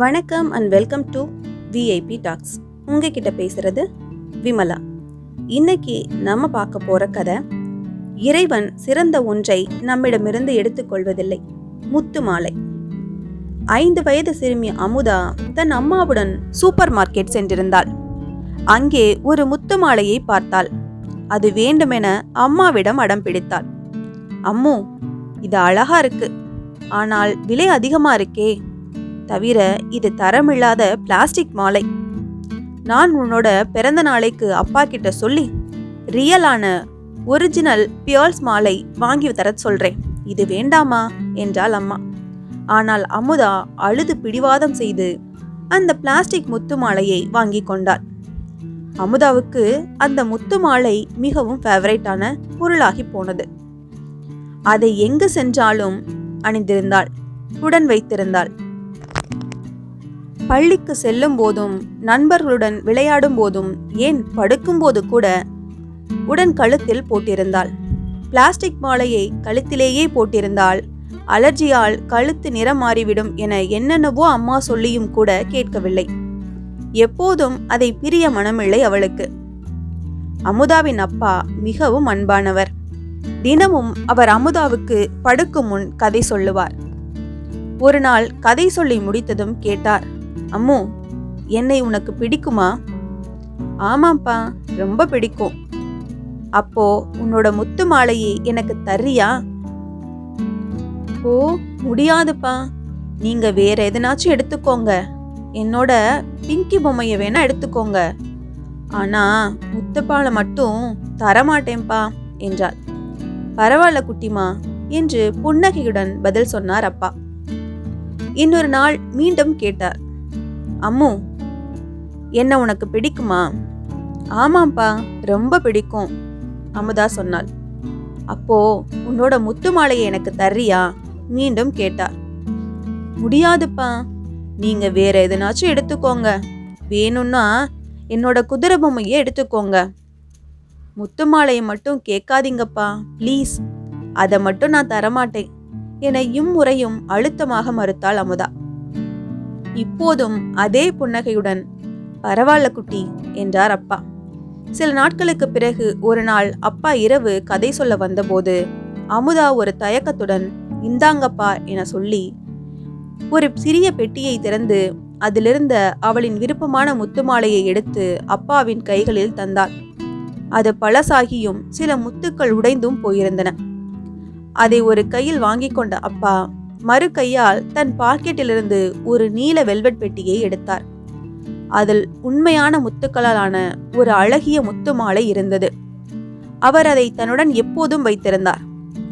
வணக்கம் and welcome to VIP talks உங்ககிட்ட பேசுறது விமலா. இன்னைக்கு நம்ம பார்க்க போற கதை இறைவன் சிறந்த ஒன்றை நம்மிடமிருந்து எடுத்துக்கொள்வதில்லை முத்து மாலை. ஐந்து வயது சிறுமி அமுதா தன் அம்மாவுடன் சூப்பர் மார்க்கெட் சென்றிருந்தாள். அங்கே ஒரு முத்து மாலையை பார்த்தாள். அது வேண்டுமென அம்மாவிடம் அடம் பிடித்தாள். அம்மு இது அழகா இருக்கு. ஆனால் விலை அதிகமா இருக்கே. தவிர இது தரமில்லாத பிளாஸ்டிக் மாலை. நான் உன்னோட பிறந்த நாளைக்கு அப்பா கிட்ட சொல்லி ரியலான ஒரிஜினல் பியர்ஸ் மாலை வாங்கி தர சொல்றேன். இது வேண்டாமா? என்றாள் அம்மா. ஆனால் அமுதா அழுது பிடிவாதம் செய்து அந்த பிளாஸ்டிக் முத்து மாலையை வாங்கி கொண்டாள். அமுதாவுக்கு அந்த முத்து மாலை மிகவும் ஃபேவரேட்டான பொருளாகி போனது. அதை எங்கு சென்றாலும் அணிந்திருந்தாள் உடன் வைத்திருந்தாள். பள்ளிக்கு செல்லும் போதும் நண்பர்களுடன் விளையாடும் போதும் ஏன் படுக்கும்போது கூட உடன் கழுத்தில் போட்டிருந்தாள். பிளாஸ்டிக் மாலையை கழுத்திலேயே போட்டிருந்தால் அலர்ஜியால் கழுத்து நிறம் மாறிவிடும் என என்னென்னவோ அம்மா சொல்லியும் கூட கேட்கவில்லை. எப்போதும் அதை பிரிய மனமில்லை அவளுக்கு. அமுதாவின் அப்பா மிகவும் அன்பானவர். தினமும் அவர் அமுதாவுக்கு படுக்கும் முன் கதை சொல்லுவார். ஒரு நாள் கதை சொல்லி முடித்ததும் கேட்டார். அம்மு என்னை உனக்கு பிடிக்குமா? ஆமாப்பா ரொம்ப பிடிக்கும். அப்போ உன்னோட முத்து மாலையை எனக்கு தர்றியா? ஓ முடியாதுப்பா. நீங்க வேற எதனாச்சும் எடுத்துக்கோங்க. என்னோட பிங்கி பொம்மையை வேணா எடுத்துக்கோங்க. ஆனா முத்துப்பாலை மட்டும் தரமாட்டேன்பா என்றாள். பரவாயில்ல குட்டிமா என்று புன்னகையுடன் பதில் சொன்னார் அப்பா. இன்னொரு நாள் மீண்டும் கேட்டார். அம்மு என்ன உனக்கு பிடிக்குமா? ஆமாம்ப்பா ரொம்ப பிடிக்கும் அமுதா சொன்னாள். அப்போ உன்னோட முத்து மாலையை எனக்கு தர்றியா? மீண்டும் கேட்டார். முடியாதுப்பா நீங்க வேற எதனாச்சும் எடுத்துக்கோங்க. வேணும்னா என்னோட குதிரை பொம்மையை எடுத்துக்கோங்க. முத்து மாலையை மட்டும் கேட்காதீங்கப்பா ப்ளீஸ். அதை மட்டும் நான் தரமாட்டேன். என இம்முறையும் அழுத்தமாக மறுத்தாள் அமுதா. இப்போதும் அதே புன்னகையுடன் பரவாயில்ல குட்டி என்றார் அப்பா. சில நாட்களுக்கு பிறகு ஒரு நாள் அப்பா இரவு கதை சொல்ல வந்தபோது அமுதா ஒரு தயக்கத்துடன் இந்தாங்கப்பா என சொல்லி ஒரு சிறிய பெட்டியை திறந்து அதிலிருந்த அவளின் விருப்பமான முத்துமாலையை எடுத்து அப்பாவின் கைகளில் தந்தாள். அது பழசாகியும் சில முத்துக்கள் உடைந்தும் போயிருந்தன. அதை ஒரு கையில் வாங்கி கொண்ட அப்பா மறு கையால் தன் பாக்கெட்டிலிருந்து ஒரு நீல வெல்வெட் பெட்டியை எடுத்தார். அதில் உண்மையான முத்துக்களாலான ஒரு அழகிய முத்து மாலை இருந்தது. அவர் அதை தன்னுடன் எப்போதும் வைத்திருந்தார்.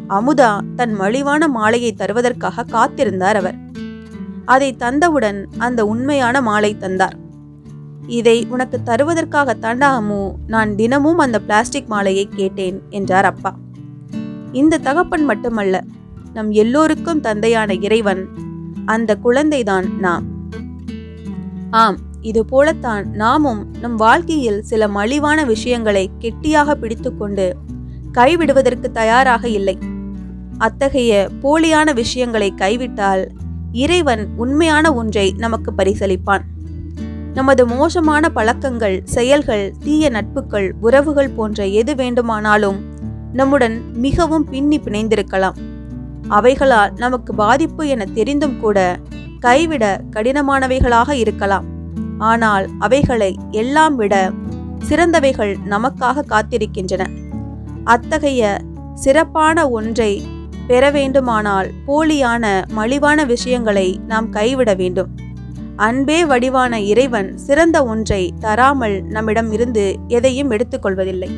அமுதா தன் மலிவான மாலையை தருவதற்காக காத்திருந்தார் அவர். அதை தந்தவுடன் அந்த உண்மையான மாலை தந்தார். இதை உனக்கு தருவதற்காக தாண்டா அம்மு. நான் தினமும் அந்த பிளாஸ்டிக் மாலையை கேட்டேன் என்றார் அப்பா. இந்த தகப்பன் மட்டுமல்ல நம் எல்லோருக்கும் தந்தையான இறைவன். அந்த குழந்தைதான் நாம். ஆம் இது போலத்தான் நாமும் நம் வாழ்க்கையில் சில மலிவான விஷயங்களை கெட்டியாக பிடித்துக்கொண்டு கைவிடுவதற்கு தயாராக இல்லை. அத்தகைய போலியான விஷயங்களை கைவிட்டால் இறைவன் உண்மையான ஒன்றை நமக்கு பரிசளிப்பான். நமது மோசமான பழக்கங்கள் செயல்கள் தீய நட்புகள் உறவுகள் போன்ற எது வேண்டுமானாலும் நம்முடன் மிகவும் பின்னி பிணைந்திருக்கலாம். அவைகளால் நமக்கு பாதிப்பு என தெரிந்தும் கூட கைவிட கடினமானவைகளாக இருக்கலாம். ஆனால் அவைகளை எல்லாம் விட சிறந்தவைகள் நமக்காக காத்திருக்கின்றன. அத்தகைய சிறப்பான ஒன்றை பெற வேண்டுமானால் போலியான மலிவான விஷயங்களை நாம் கைவிட வேண்டும். அன்பே வடிவான இறைவன் சிறந்த ஒன்றை தராமல் நம்மிடம் இருந்து எதையும் எடுத்துக்கொள்வதில்லை.